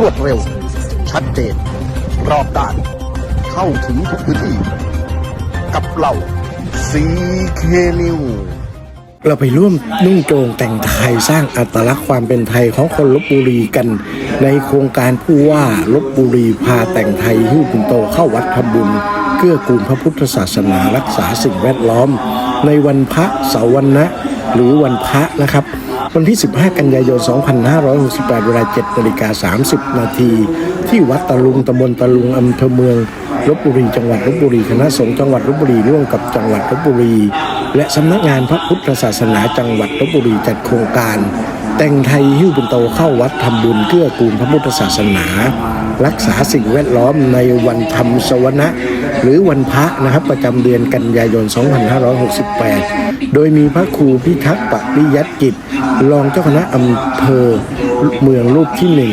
รวดเร็ว ชัดเจน รอบด้าน เข้าถึงทุกพื้นที่ กับเราซีเคนิวเราไปร่วมนุ่งโจงแต่งไทยสร้างอัตลักษณ์ความเป็นไทยของคนลบบุรีกัน ในโครงการผู้ว่าลบบุรีพาแต่งไทยหิ้วปิ่นโตเข้าวัดทำบุญเกื้อกูลพระพุทธศาสนารักษาสิ่งแวดล้อม ในวันพระเสาวันนะหรือวันพระนะครับ วันที่ 15 กันยายน 2568 เวลา7นาฬิกา 30 นาที ที่วัดตะลุงตำบลตะลุงอำเภอเมืองลบบุรีจังหวัดลบบุรีคณะสงฆ์จังหวัดลบบุรีร่วมกับจังหวัดลบบุรี และสำนักงานพระพุทธศาสนาจังหวัดลบบุรีจัดโครงการ แต่งไทยหิ้วปิ่นโตเข้าวัดทำบุญเกื้อกูลพระพุทธศาสนา รักษาสิ่งแวดล้อมในวันธรรมสวนะ หรือวันพระนะครับประจำเดือนกันยายน 2568 โดยมีพระครูพิทักษ์ปริยัติกิจ รองเจ้าคณะอำเภอเมืองรูปที่หนึ่ง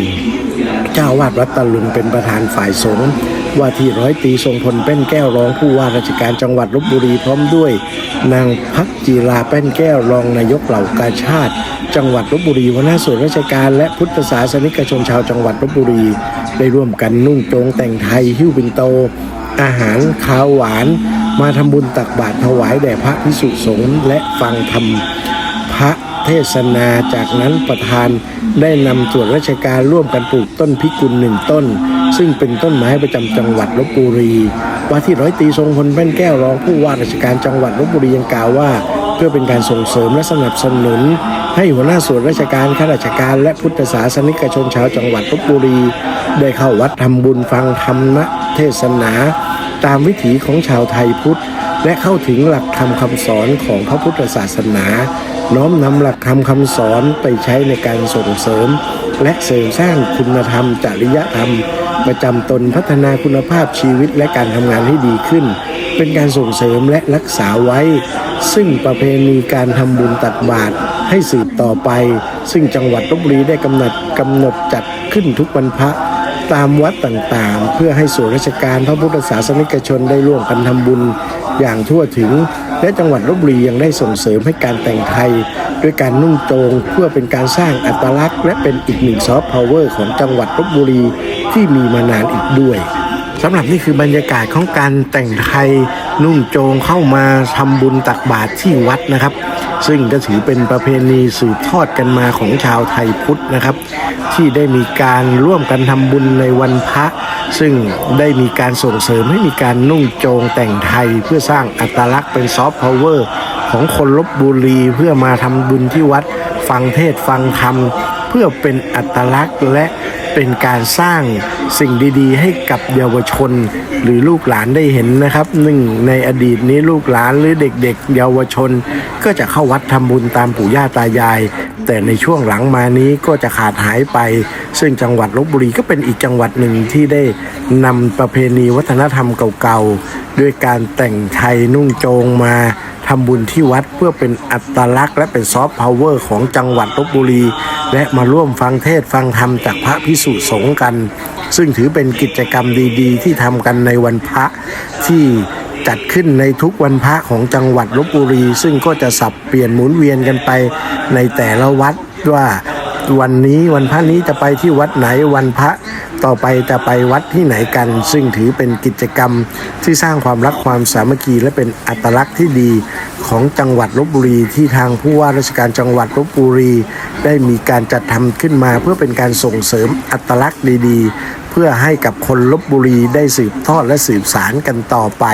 เจ้าวาดวัดตะลุงเป็นประธานฝ่ายสงฆ์ ว่าที่ร้อยตีทรงพลเป็นแก้วรองผู้ว่าราชการจังหวัดลบบุรีพร้อมด้วย นางพักจีราเป็นแก้วรองนายกเหล่ากาชาติ จังหวัดลบบุรีหัวหน้าส่วนราชการและพุทธศาสนิกชนชาวจังหวัดลบบุรี ได้ร่วมกันนุ่งโจงแต่งไทยหิ้วปิ่นโต อาหารข้าวหวาน มาทำบุญตักบาตรถวายแด่พระพิสุสงฆ์และฟังธรรมพระเทศนาจากนั้นประธานได้นำส่วนราชการร่วมกันปลูกต้นพิกุลหนึ่งต้น ซึ่งเป็นต้นไม้ประจำจังหวัดลบบุรี ว่าที่ร้อยตีทรงพลแป้นแก้วรองผู้ว่าราชการจังหวัดลบบุรียังกล่าวว่า เพื่อเป็นการส่งเสริมและสนับสนุน ให้หัวหน้าส่วนราชการข้าราชการ และพุทธศาสนิกชนชาวจังหวัดลบบุรี ได้เข้าวัดทำบุญฟังธรรมเทศนา ตามวิถีของชาวไทยพุทธ และเข้าถึงหลักธรรมคำสอนของพระพุทธศาสนา น้อมนำหลักธรรมคำสอนไปใช้ในการส่งเสริม และเสริมสร้างคุณธรรมจริยธรรม ประจำตนพัฒนาคุณภาพชีวิตและการทำงานให้ดีขึ้น เป็นการส่งเสริมและรักษาไว้ ซึ่งประเพณีการทำบุญตักบาตรให้สืบต่อไป ซึ่งจังหวัดลบบุรีได้กำหนดกำหนดจัดขึ้นทุกวันพระตามวัดต่างๆ เพื่อให้ส่วนราชการพระพุทธศาสนิกชนได้ร่วมกันทำบุญอย่างทั่วถึง และจังหวัดลบบุรียังได้ส่งเสริมให้การแต่งไทย ด้วยการนุ่งโจงเพื่อเป็นการสร้างอัตลักษณ์ และเป็นอีกหนึ่งซอฟต์พาวเวอร์ของจังหวัดลบบุรี ที่มีมานานอีกด้วยสำหรับนี่คือบรรยากาศของการแต่งไทยนุ่งโจงเข้ามาทำบุญตักบาตรที่วัดนะครับ ซึ่งก็ถือเป็นประเพณีสืบทอดกันมาของชาวไทยพุทธนะครับ ที่ได้มีการร่วมกันทำบุญในวันพระ ซึ่งได้มีการส่งเสริมให้มีการนุ่งโจงแต่งไทยเพื่อสร้างอัตลักษณ์เป็นซอฟต์พาวเวอร์ของคนลบบุรีเพื่อมาทำบุญที่วัดฟังเทศฟังธรรมเพื่อเป็นอัตลักษณ์และ เป็นการสร้างสิ่งดีๆ ให้กับเยาวชน หรือลูกหลานได้เห็นนะครับหนึ่งในอดีตนี้ลูกหลานหรือเด็กๆ เยาวชน ก็จะเข้าวัดทำบุญตามปู่ย่าตายาย แต่ในช่วงหลังมานี้ก็จะขาดหายไป ซึ่งจังหวัดลบบุรีก็เป็นอีกจังหวัดหนึ่งที่ได้นำประเพณีวัฒนธรรมเก่าๆด้วยการแต่งไทยนุ่งโจงมา ทำบุญที่วัดเพื่อเป็นอัตลักษณ์ และเป็นซอฟต์พาวเวอร์ของจังหวัดลบบุรี และมาร่วมฟังเทศฟังธรรมจากพระพิสุสงฆ์กัน ซึ่งถือเป็นกิจกรรมดีๆ ที่ทำกันในวันพระที่จัดขึ้นในทุกวันพระของจังหวัดลบบุรี ซึ่งก็จะสับเปลี่ยนหมุนเวียนกันไปในแต่ละวัดว่า วันนี้วันพระนี้จะไปที่วัดไหนวันพระต่อไปจะไปวัดที่ไหนกัน ซึ่งถือเป็นกิจกรรมที่สร้างความรักความสามัคคีและเป็นอัตลักษณ์ที่ดีของจังหวัดลบบุรีที่ทางผู้ว่าราชการจังหวัดลบบุรี ได้มีการจัดทำขึ้นมา เพื่อเป็นการส่งเสริมอัตลักษณ์ดี ๆ เพื่อให้กับคนลบบุรีได้สืบทอดและสืบสารกันต่อไป